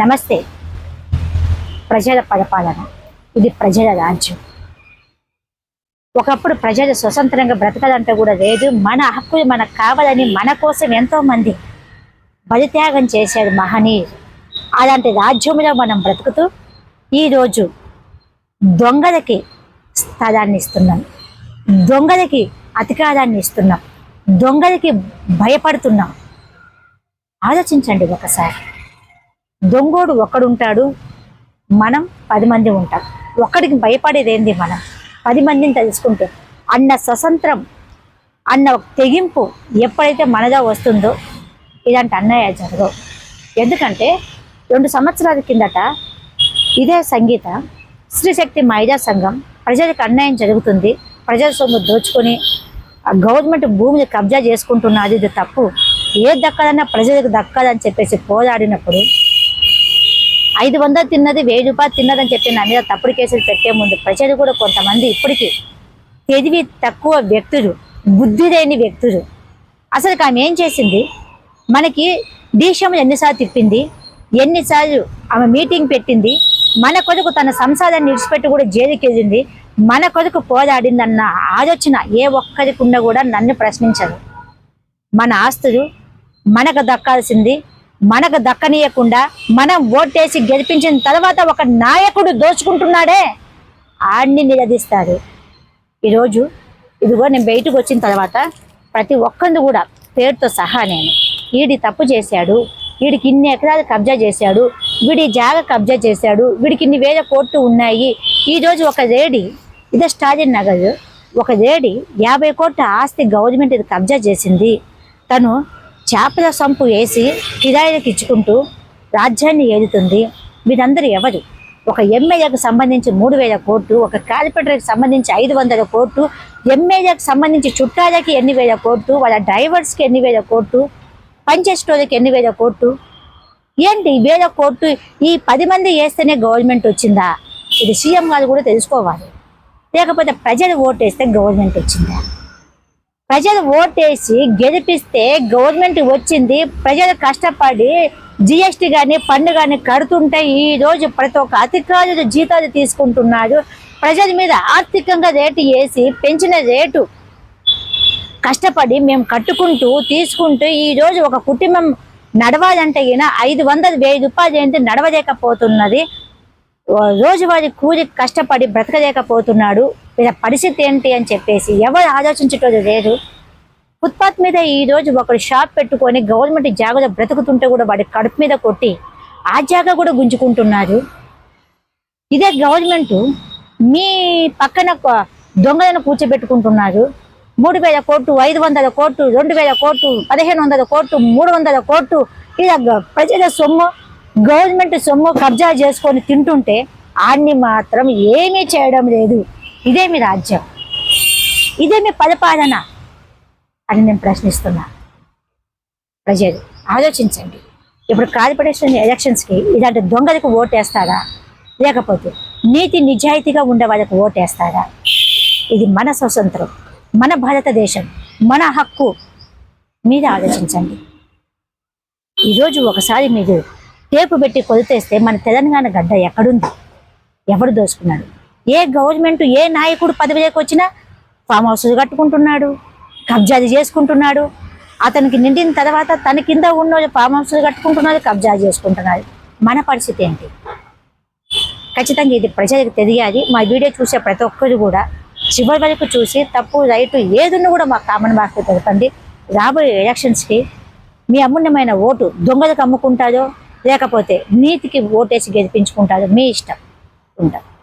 నమస్తే. ప్రజల పరిపాలన. ఇది ప్రజల రాజ్యం. ఒకప్పుడు ప్రజలు స్వతంత్రంగా బ్రతకాలంటే కూడా లేదు. మన హక్కులు మనకు కావాలని మన కోసం ఎంతో మంది బలిత్యాగం చేశారు మహనీయులు. అలాంటి రాజ్యంలో మనం బ్రతుకుతూ ఈరోజు దొంగలకి స్థలాన్ని ఇస్తున్నాం. దొంగలకి అధికారాన్ని ఇస్తున్నాం. దొంగలకి భయపడుతున్నాం. ఆలోచించండి ఒకసారి. దొంగోడు ఒక్కడుంటాడు మనం పది మంది ఉంటాం. ఒక్కడికి భయపడేది ఏంది మనం? పది మందిని తెలుసుకుంటే అన్న స్వతంత్రం అన్న ఒక తెగింపు ఎప్పుడైతే మనదా వస్తుందో ఇలాంటి అన్నయ్య జరగవు. ఎందుకంటే రెండు సంవత్సరాల కిందట ఇదే సంగీత స్త్రీశక్తి మహిళా సంఘం ప్రజలకు అన్యాయం జరుగుతుంది. ప్రజల సొమ్ము దోచుకొని ఆ గవర్నమెంట్ భూమిని కబ్జా చేసుకుంటున్నది. ఇది తప్పు. ఏది దక్కదన్నా ప్రజలకు దక్కదని చెప్పేసి పోరాడినప్పుడు ఐదు వందలు తిన్నది వెయ్యి రూపాయలు తిన్నదని చెప్పి నా మీద తప్పుడు కేసులు పెట్టే ముందు ప్రజలు కూడా కొంతమంది ఇప్పటికీ తెలివి తక్కువ వ్యక్తులు బుద్ధి లేని వ్యక్తులు. అసలు ఆమె ఏం చేసింది? మనకి దేశం ఎన్నిసార్లు తిప్పింది? ఎన్నిసార్లు ఆమె మీటింగ్ పెట్టింది? మన కొరకు తన సంసారాన్ని విడిచిపెట్టి కూడా జైలుకెళ్ళింది? మన కొరకు పోరాడిందన్న ఆలోచన ఏ ఒక్కరికి కూడా నన్ను ప్రశ్నించదు. మన ఆస్తులు మనకు దక్కాల్సింది మనకు దక్కనీయకుండా మనం ఓటేసి గెలిపించిన తర్వాత ఒక నాయకుడు దోచుకుంటున్నాడే. ఆడిని నిలదీస్తాడు. ఈరోజు ఇదిగో నేను బయటకు వచ్చిన తర్వాత ప్రతి ఒక్కరిని కూడా పేరుతో సహా నేను వీడి తప్పు చేశాడు వీడికి ఇన్ని ఎకరాలు కబ్జా చేశాడు వీడి జాగ కబ్జా చేశాడు వీడికి ఇన్ని వేల కోట్లు ఉన్నాయి. ఈరోజు ఒక లేడీ ఇదే స్టాలిన్ నగర్ ఒక లేడీ యాభై కోట్ల ఆస్తి గవర్నమెంట్ ఇది కబ్జా చేసింది. తను చేపల సంపు వేసి కిరాయిలకు ఇచ్చుకుంటూ రాజ్యాన్ని ఏలుతుంది. వీరందరూ ఎవరు? ఒక ఎమ్మెల్యేకు సంబంధించి మూడు వేల కోట్లు ఒక కార్పొరేటర్కి సంబంధించి ఐదు వందల కోట్లు ఎమ్మెల్యేకి సంబంధించి చుట్టాలకి ఎన్ని వేల కోట్లు వాళ్ళ డ్రైవర్స్కి ఎన్ని వేల కోట్లు పంచేస్టోర్కి ఎన్ని వేల కోట్లు? ఏంటి వేల కోట్లు? ఈ పది మంది వేస్తేనే గవర్నమెంట్ వచ్చిందా? ఇది సీఎం గారు కూడా తెలుసుకోవాలి. లేకపోతే ప్రజలు ఓటేస్తే గవర్నమెంట్ వచ్చిందా? ప్రజలు ఓటేసి గెలిపిస్తే గవర్నమెంట్ వచ్చింది ప్రజలు కష్టపడి జిఎస్టీ కానీ పన్ను కానీ కడుతుంటే ఈ రోజు ప్రతి ఒక్క అధికారులు జీతాలు తీసుకుంటున్నారు ప్రజల మీద ఆర్థికంగా రేటు వేసి పెంచిన రేటు కష్టపడి మేము కట్టుకుంటూ తీసుకుంటూ ఈ రోజు ఒక కుటుంబం నడవాలంటే ఈయన ఐదు వందలు వెయ్యి రూపాయలు ఏంటి నడవలేకపోతున్నది. రోజువారి రోజువారీ కూలి కష్టపడి బ్రతకలేకపోతున్నాడు. వీళ్ళ పరిస్థితి ఏంటి అని చెప్పేసి ఎవరు ఆలోచించటోది లేదు. ఫుట్పాత్ మీద ఈ రోజు ఒకడు షాప్ పెట్టుకొని గవర్నమెంట్ జాగలో బ్రతుకుతుంటే కూడా వాడి కడుపు మీద కొట్టి ఆ జాగా కూడా గుంజుకుంటున్నారు. ఇదే గవర్నమెంట్ మీ పక్కన దొంగలను కూర్చోబెట్టుకుంటున్నారు. మూడు వేల కోట్లు ఐదు వందల కోట్లు రెండు వేల కోట్లు పదిహేను వందల కోట్లు మూడు వందల కోట్లు ఇలా ప్రజల సొమ్ము గవర్నమెంట్ సొమ్ము కబ్జా చేసుకొని తింటుంటే ఆడిని మాత్రం ఏమీ చేయడం లేదు. ఇదే మీ రాజ్యం. ఇదే మీ పరిపాలన అని నేను ప్రశ్నిస్తున్నా. ప్రజలు ఆలోచించండి. ఇప్పుడు కార్పొరేషన్ ఎలక్షన్స్కి ఇలాంటి దొంగలకు ఓటేస్తారా? లేకపోతే నీతి నిజాయితీగా ఉండే వాళ్ళకి ఓటేస్తారా? ఇది మన స్వతంత్రం మన భారతదేశం మన హక్కు. మీద ఆలోచించండి. ఈరోజు ఒకసారి మీరు టేపు పెట్టి కొలితేస్తే మన తెలంగాణ గడ్డ ఎక్కడుంది? ఎవరు దోచుకున్నాడు ఏ గవర్నమెంట్ ఏ నాయకుడు పదవిలోకి వచ్చినా ఫామ్ హౌస్ కట్టుకుంటున్నాడు కబ్జాది చేసుకుంటున్నాడు. అతనికి నిండిన తర్వాత తన కింద ఉన్న ఫామ్ హౌస్ కట్టుకుంటున్నాడు కబ్జా చేసుకుంటున్నాడు. మన పరిస్థితి ఏంటి? ఖచ్చితంగా ఇది ప్రజలకు తెలియాలి. మా వీడియో చూసే ప్రతి ఒక్కరు కూడా చివరి వరకు చూసి తప్పు రైటు ఏదున్న కూడా మా కామన్ బాక్స్ తెలపండి. రాబోయే ఎలక్షన్స్కి మీ అమూల్యమైన ఓటు దొంగలకు అమ్ముకుంటారో లేకపోతే నీతికి ఓటేసి గెలిపించుకుంటారో మీ ఇష్టం. ఉంటారు